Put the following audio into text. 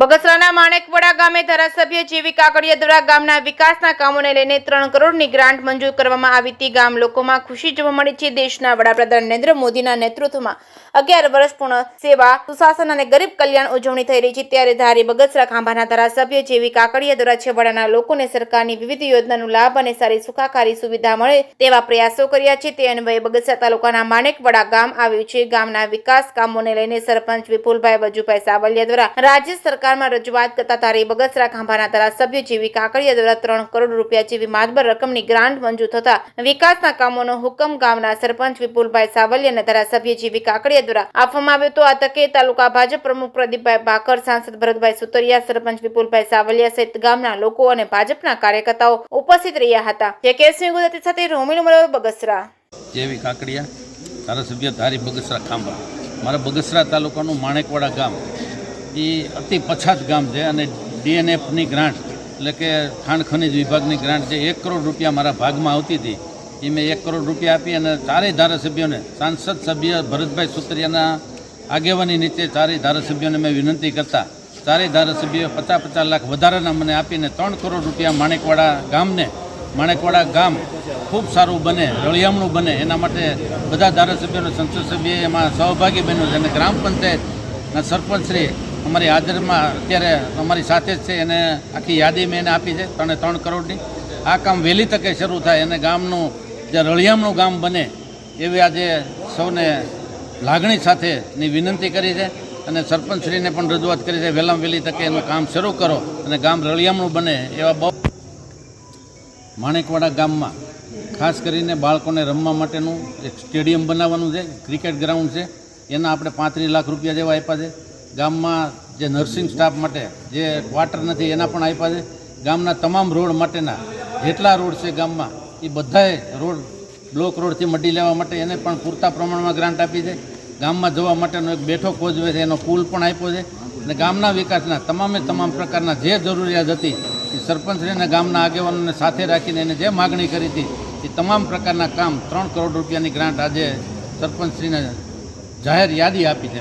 બગસરાના માણેકવાડા ગામે ધારાસભ્ય જેવી કાકડિયા દ્વારા ગામના વિકાસના કામોને લઈને ત્રણ કરોડની ગ્રાન્ટ મંજૂર કરવામાં આવી હતી. ગામ લોકોમાં ખુશી જોવા મળી છે. દેશના વડાપ્રધાન નરેન્દ્ર મોદીના નેતૃત્વમાં અગિયાર વર્ષ પૂર્ણ સેવા, સુશાસન અને ગરીબ કલ્યાણ ઉજવણી થઈ રહી છે. ત્યારે ધારી બગસરા ખાંભાના ધારાસભ્ય જેવી કાકડિયા દ્વારા છેવાડાના લોકોને સરકારની વિવિધ યોજનાનો લાભ અને સારી સુખાકારી સુવિધા મળે તેવા પ્રયાસો કર્યા છે. તે અન્વયે બગસરા તાલુકાના માણેકવાડા ગામ આવ્યું છે. ગામના વિકાસ કામોને લઈને સરપંચ વિપુલભાઈ વજુભાઈ સાવલિયા દ્વારા રાજ્ય સરકારમાં રજૂઆત કરતા તારે બગસરા ખાંભાના ધારાસભ્ય જેવી કાકડિયા દ્વારા ત્રણ કરોડ રૂપિયા જેવી માતબર રકમની ગ્રાન્ટ મંજૂર થતા વિકાસના કામોનો હુકમ ગામના સરપંચ વિપુલભાઈ સાવલિયા અને ધારાસભ્ય જેવી કાકડિયા દ્વારા આપવામાં આવ્યો હતો. આ તકે તાલુકા ભાજપ પ્રમુખ પ્રદીપભાઈ ભાકર સાંસદ ભરતભાઈ સુતરિયા, સરપંચ વિપુલભાઈ સાવલિયા સહિત ગામના લોકો અને ભાજપના કાર્યકર્તાઓ ઉપસ્થિત રહ્યા હતા. જે કેસની ગુજરાતી સાથે રોમિલ મરોર બગસરા. જેવી કાકડિયા ધારાસભ્ય ધારી બગસરા ખાંભા. મારા બગસરા તાલુકાનું માણેકવાડા ગામ. એ અતિ પછાત ગામ છે અને ડીએનએફની ગ્રાન્ટ, એટલે કે ખાણ ખનિજ વિભાગની ગ્રાન્ટ જે એક કરોડ રૂપિયા મારા ભાગમાં આવતી હતી એ મેં એક કરોડ રૂપિયા આપી અને ચારેય ધારાસભ્યોને, સાંસદ સભ્ય ભરતભાઈ સુતરિયાના આગેવાની નીચે ચારેય ધારાસભ્યોને મેં વિનંતી કરતા, ચારેય ધારાસભ્યોએ પચાસ પચાસ લાખ વધારાના મને આપીને ત્રણ કરોડ રૂપિયા માણેકવાડા ગામને, માણેકવાડા ગામ ખૂબ સારું બને, રળિયામણું બને, એના માટે બધા ધારાસભ્યોને સંસદ સભ્ય એમાં સહભાગી બન્યું છે અને ગ્રામ પંચાયતના સરપંચશ્રી અમારી હાજરમાં અત્યારે અમારી સાથે જ છે. એને આખી યાદી મેં એને આપી છે, ત્રણે ત્રણ કરોડની. આ કામ વહેલી તકે શરૂ થાય. અને ગામનું, જે રળિયામણું ગામ બને, એવી આજે સૌને લાગણી સાથેની વિનંતી કરી છે. અને સરપંચશ્રીને પણ રજૂઆત કરી છે, વહેલામ વહેલી તકે એનું કામ શરૂ કરો. અને ગામ રળિયામણું બને, એવા બહુ માણેકવાડા ગામમાં. ખાસ કરીને બાળકોને રમવા માટેનું એક સ્ટેડિયમ બનાવવાનું છે, ક્રિકેટ ગ્રાઉન્ડ છે. એના આપણે પાંત્રીસ લાખ રૂપિયા જેવા આપ્યા છે. ગામમાં જે નર્સિંગ સ્ટાફ માટે જે ક્વાર્ટર નથી, એના પણ આપ્યા છે. ગામના તમામ રોડ માટેના જેટલા રોડ છે ગામમાં, એ બધાએ રોડ, બ્લોક રોડથી મટી લેવા માટે એને પણ પૂરતા પ્રમાણમાં ગ્રાન્ટ આપી છે. ગામમાં જવા માટેનો એક બેઠો ખોજવે છે, એનો પુલ પણ આપ્યો છે. અને ગામના વિકાસના તમામે તમામ પ્રકારના જે જરૂરિયાત હતી, એ સરપંચશ્રીને ગામના આગેવાનોને સાથે રાખીને એને જે માગણી કરી હતી, એ તમામ પ્રકારના કામ ત્રણ કરોડ રૂપિયાની ગ્રાન્ટ આજે સરપંચશ્રીને જાહેર યાદી આપી છે